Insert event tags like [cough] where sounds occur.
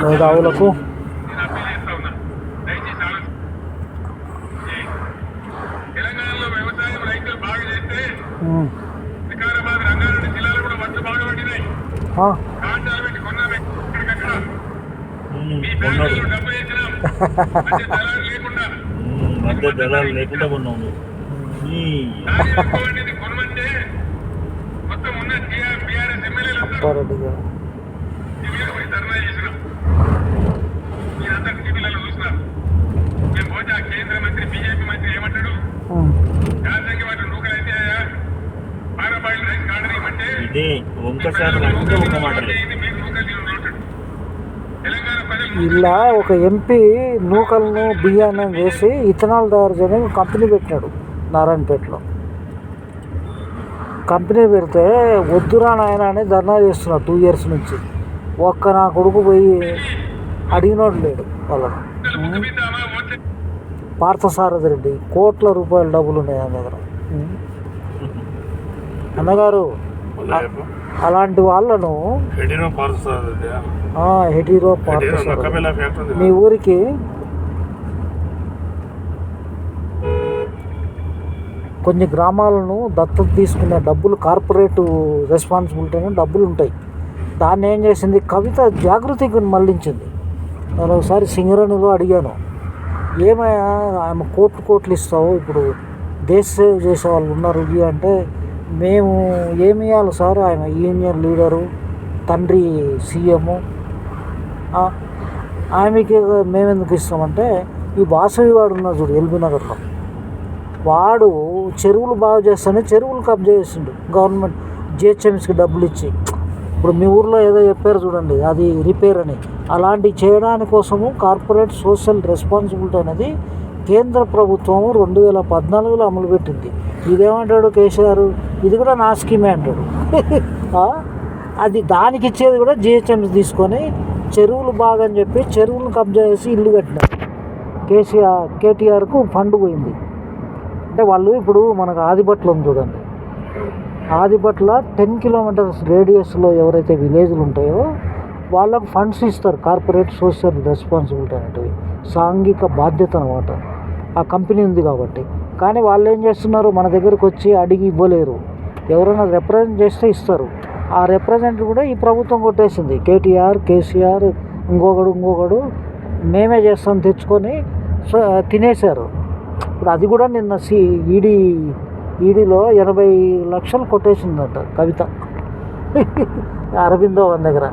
మేధావులకు [laughs] మధ్య దళాలు లేకుండా. కొన్నావు నువ్వు. మొత్తం ఉన్న టీఆర్ బీఆర్ఎస్ ఎమ్మెల్యేలు ఇదే వంక శాతం అంటే ఒక మాటలే ఇలా ఒక ఎంపీ నూకలను బియ్యాన్ని వేసి ఇథనాల్ తయారు చేయడానికి ఒక కంపెనీ పెట్టాడు నారాయణపేటలో. కంపెనీ పెడితే వద్దురా నాయన అని ధర్నా చేస్తున్నాడు టూ ఇయర్స్ నుంచి. ఒక్క నా కొడుకు పోయి అడిగినోడు లేడు వాళ్ళను. పార్థసారథి రెడ్డి కోట్ల రూపాయల డబ్బులు ఉన్నాయి ఆయన దగ్గర. అన్నగారు అలాంటి వాళ్ళను హెటీరో మీ ఊరికి కొన్ని గ్రామాలను దత్తత తీసుకునే డబ్బులు కార్పొరేట్ రెస్పాన్సిబిలిటీ అని డబ్బులు ఉంటాయి. దాన్ని ఏం చేసింది? కవిత జాగృతికి మళ్ళించింది నేను ఒకసారి సింగరేణిలో అడిగాను. ఏమయ్యా ఆమె కోట్లు కోట్లు ఇస్తావు ఇప్పుడు దేశ సేవ చేసే వాళ్ళు ఉన్నారు ఇవి అంటే మేము ఏమి ఇవ్వాలి సార్? ఆయన యూనియన్ లీడరు తండ్రి సీఎము ఆమెకి మేము ఎందుకు ఇస్తామంటే ఈ వాసవి వాడు ఉన్నాడు చూడు ఎల్బీ నగర్లో. వాడు చెరువులు బాగు చేస్తానే చెరువులు కబ్జా చేసిండు. గవర్నమెంట్ జిహెచ్ఎంసీకి డబ్బులు ఇచ్చి. ఇప్పుడు మీ ఊర్లో ఏదో చెప్పారు చూడండి అది రిపేర్ అని. అలాంటివి చేయడానికోసము కార్పొరేట్ సోషల్ రెస్పాన్సిబిలిటీ అనేది కేంద్ర ప్రభుత్వం రెండు వేల పద్నాలుగులో అమలు పెట్టింది. ఇదేమంటాడు కేసీఆర్ ఇది కూడా నా స్కీమే అంటాడు. [laughs] అది దానికి ఇచ్చేది కూడా జిహెచ్ఎంసీ తీసుకొని చెరువులు బాగా అని చెప్పి చెరువులను కబ్జా చేసి ఇల్లు కట్టినారు. కేసీఆర్ కేటీఆర్కు ఫండ్ పోయింది. అంటే వాళ్ళు ఇప్పుడు మనకు ఆదిపట్ల ఉంది చూడండి. ఆదిపట్ల టెన్ కిలోమీటర్స్ రేడియస్లో ఎవరైతే విలేజ్లు ఉంటాయో వాళ్ళకు ఫండ్స్ ఇస్తారు. కార్పొరేట్ సోషల్ రెస్పాన్సిబిలిటీ అనేటివి. సాంఘిక బాధ్యత అనమాట ఆ కంపెనీ ఉంది కాబట్టి. కానీ వాళ్ళు ఏం చేస్తున్నారు? మన దగ్గరకు వచ్చి అడిగి ఇవ్వలేరు. ఎవరైనా రిప్రజెంట్ చేస్తే ఇస్తారు. ఆ రిప్రజెంట్ కూడా ఈ ప్రభుత్వం కొట్టేసింది. కేటీఆర్ కేసీఆర్ ఇంకొకడు ఇంకొకడు మేమే చేస్తాం తెచ్చుకొని సో తినేశారు. ఇప్పుడు అది కూడా నిన్న సి ఈడీ ఈడీలో ఎనభై లక్షలు కొట్టేసిందంట కవిత. [laughs] అరవిందో వన్ దగ్గర.